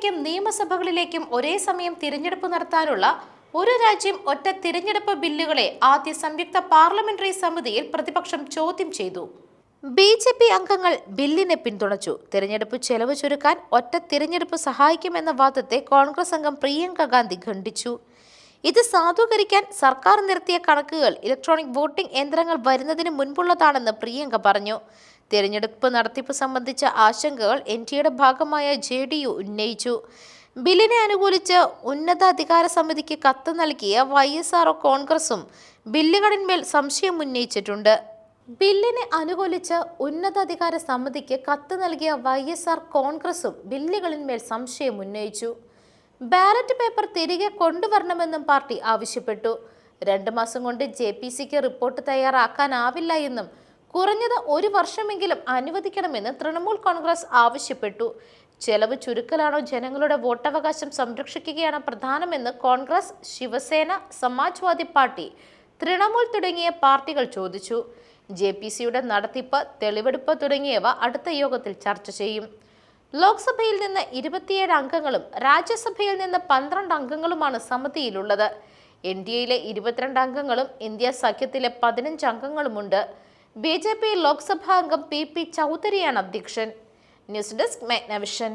ലോക്സഭയിലേക്കും നിയമസഭകളിലേക്കും ഒരേ സമയം തിരഞ്ഞെടുപ്പ് നടത്താനുള്ള ഒരു രാജ്യം ഒറ്റ തിരഞ്ഞെടുപ്പ് ബില്ലുകളെ ആദ്യ സംയുക്ത പാർലമെന്ററി സമിതിയിൽ പ്രതിപക്ഷം ചോദ്യം ചെയ്തു. ബി ജെ പി അംഗങ്ങൾ ബില്ലിനെ പിന്തുണച്ചു. തിരഞ്ഞെടുപ്പ് ചെലവ് ചുരുക്കാൻ ഒറ്റ തിരഞ്ഞെടുപ്പ് സഹായിക്കുമെന്ന വാദത്തെ കോൺഗ്രസ് അംഗം പ്രിയങ്ക ഗാന്ധി ഖണ്ഡിച്ചു. ഇത് സാധൂകരിക്കാൻ സർക്കാർ നിർത്തിയ കണക്കുകൾ ഇലക്ട്രോണിക് വോട്ടിംഗ് യന്ത്രങ്ങൾ വരുന്നതിന് മുൻപുള്ളതാണെന്ന് പ്രിയങ്ക പറഞ്ഞു. തിരഞ്ഞെടുപ്പ് നടത്തിപ്പ് സംബന്ധിച്ച ആശങ്കകൾ എൻ ഡിയുടെ ഭാഗമായ ജെ ഡി യു ഉന്നയിച്ചു. ബില്ലിനെ അനുകൂലിച്ച് ഉന്നതാധികാര സമിതിക്ക് കത്ത് നൽകിയ വൈ എസ് ആർഒ കോൺഗ്രസും ബില്ലുകളിന്മേൽ സംശയം ഉന്നയിച്ചിട്ടുണ്ട്. ബില്ലിനെ അനുകൂലിച്ച് ഉന്നതാധികാര സമിതിക്ക് കത്ത് നൽകിയ വൈ എസ് ആർ കോൺഗ്രസും ബില്ലുകളിന്മേൽ സംശയം ഉന്നയിച്ചു. ബാലറ്റ് പേപ്പർ തിരികെ കൊണ്ടുവരണമെന്നും പാർട്ടി ആവശ്യപ്പെട്ടു. രണ്ട് മാസം കൊണ്ട് ജെ പി സിക്ക് റിപ്പോർട്ട് തയ്യാറാക്കാനാവില്ല എന്നും കുറഞ്ഞത് ഒരു വർഷമെങ്കിലും അനുവദിക്കണമെന്ന് തൃണമൂൽ കോൺഗ്രസ് ആവശ്യപ്പെട്ടു. ചെലവ് ചുരുക്കലാണോ ജനങ്ങളുടെ വോട്ടവകാശം സംരക്ഷിക്കുകയാണോ പ്രധാനമെന്ന് കോൺഗ്രസ് ശിവസേന സമാജ്വാദി പാർട്ടി തൃണമൂൽ തുടങ്ങിയ പാർട്ടികൾ ചോദിച്ചു. ജെ പി സിയുടെ നടത്തിപ്പ് തെളിവെടുപ്പ് തുടങ്ങിയവ അടുത്ത യോഗത്തിൽ ചർച്ച ചെയ്യും. ലോക്സഭയിൽ നിന്ന് ഇരുപത്തിയേഴ് അംഗങ്ങളും രാജ്യസഭയിൽ നിന്ന് പന്ത്രണ്ട് അംഗങ്ങളുമാണ് സമിതിയിലുള്ളത്. എൻ ഡി എയിലെ ഇരുപത്തിരണ്ട് അംഗങ്ങളും ഇന്ത്യ സഖ്യത്തിലെ പതിനഞ്ച് അംഗങ്ങളുമുണ്ട്. ബി ജെ പി ലോക്സഭാംഗം പി പി ചൗധരിയാണ് അധ്യക്ഷൻ. News desk Magnavision.